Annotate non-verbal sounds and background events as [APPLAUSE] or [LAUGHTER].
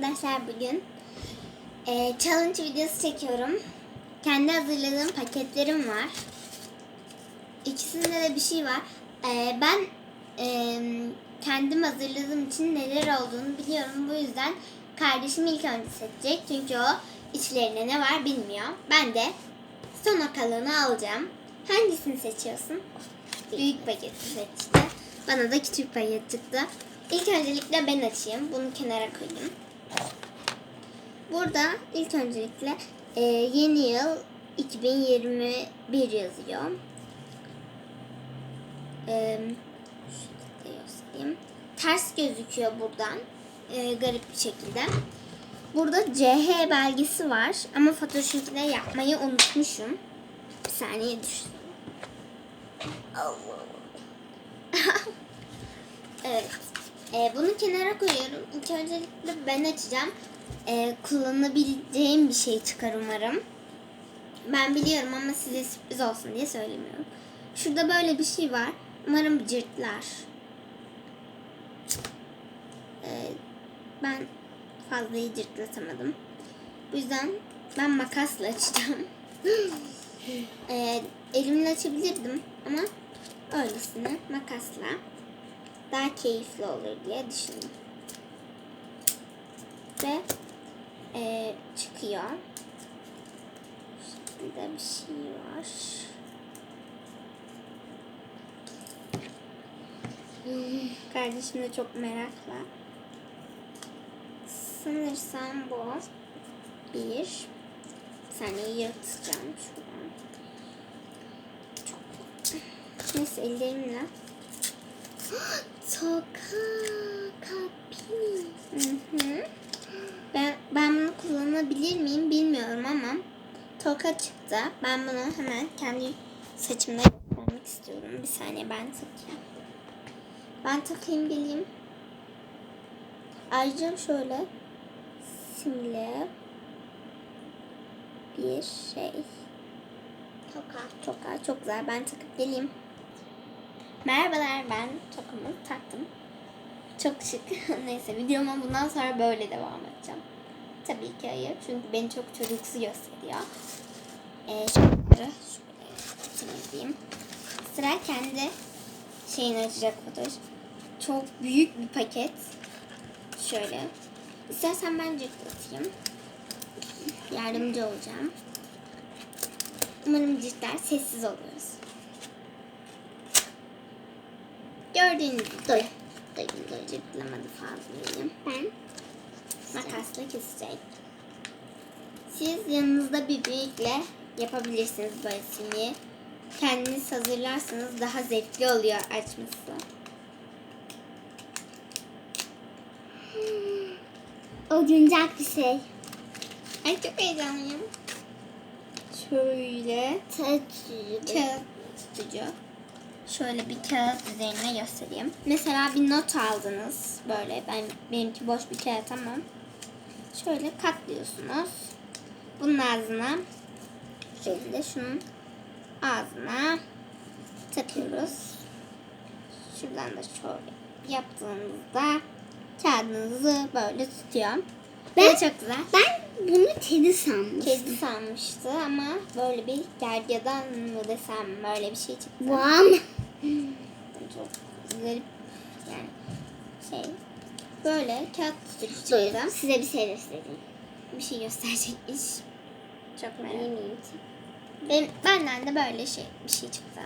arkadaşlar bugün e, challenge videosu çekiyorum. Kendi hazırladığım paketlerim var. İkisinde de bir şey var. E, ben e, kendim hazırladığım için neler olduğunu biliyorum. Bu yüzden kardeşim ilk önce seçecek. Çünkü o içlerinde ne var bilmiyor. Ben de son kalanı alacağım. Hangisini seçiyorsun? Büyük paketi seçti. Bana da küçük paket çıktı. İlk öncelikle ben açayım. Bunu kenara koyayım. Burada ilk öncelikle e, yeni yıl 2021 yazıyor. E. Ters gözüküyor buradan. E, garip bir şekilde. Burada CH belgesi var ama Photoshop'da yapmayı unutmuşum. Bir saniye düşün. Allah. [LAUGHS] evet. Ee, bunu kenara koyuyorum. İlk öncelikle ben açacağım. Ee, kullanabileceğim bir şey çıkar umarım. Ben biliyorum ama size sürpriz olsun diye söylemiyorum. Şurada böyle bir şey var. Umarım cırtlar. Ee, ben fazla cırtlatamadım. Bu yüzden ben makasla açacağım. [LAUGHS] Ee, elimle açabilirdim ama öylesine makasla daha keyifli olur diye düşündüm. Ve e, çıkıyor. Şurada bir şey var. Hmm, Kardeşim de çok merakla. Sanırsam bu bir. Saniye yırtacağım şuradan. Çok... Neyse ellerimle. Toka kapini. Hı hı. Ben, ben bunu kullanabilir miyim bilmiyorum ama toka çıktı. Ben bunu hemen kendi saçımda göstermek istiyorum. Bir saniye ben takayım. Ben takayım geleyim. Ayrıca şöyle simli bir şey. Toka. Toka çok güzel. Ben takıp geleyim. Merhabalar ben tokamı taktım. Çok şık. [LAUGHS] Neyse videoma bundan sonra böyle devam edeceğim. Tabii ki hayır. Çünkü beni çok çocuksu gösteriyor. Ee, şunları temizleyeyim. Sıra kendi şeyini açacak fotoğraf. Çok büyük bir paket. Şöyle. İstersen ben cırtlatayım. Yardımcı olacağım. Umarım cırtlar sessiz oluyoruz. Gördüğünüz gibi. Dur. Dur, dur, cırtlamadı fazlayı. Ben makasla kesecek. Siz yanınızda bir büyükle yapabilirsiniz böyle simliği. Kendiniz hazırlarsanız daha zevkli oluyor açması. Oyuncak bir şey. Ay çok heyecanlıyım. Şöyle kağıt tutucu. Şöyle bir kağıt üzerine göstereyim. Mesela bir not aldınız. Böyle ben benimki boş bir kağıt ama şöyle katlıyorsunuz. Bunun ağzına şöyle şunun ağzına takıyoruz. Şuradan da şöyle yaptığınızda kağıdınızı böyle tutuyor. Ben- Ben, çok güzel. Ben bunu kedi sanmıştım. Kedi sanmıştı ama böyle bir gergedan mı desem böyle bir şey çıktı. Vam. Çok garip yani şey böyle kağıt tutucu çıktı. Buyurun size bir şey göstereyim. Bir şey gösterecekmiş. Çok merak Eminim. Ben, benden de böyle şey bir şey çıktı.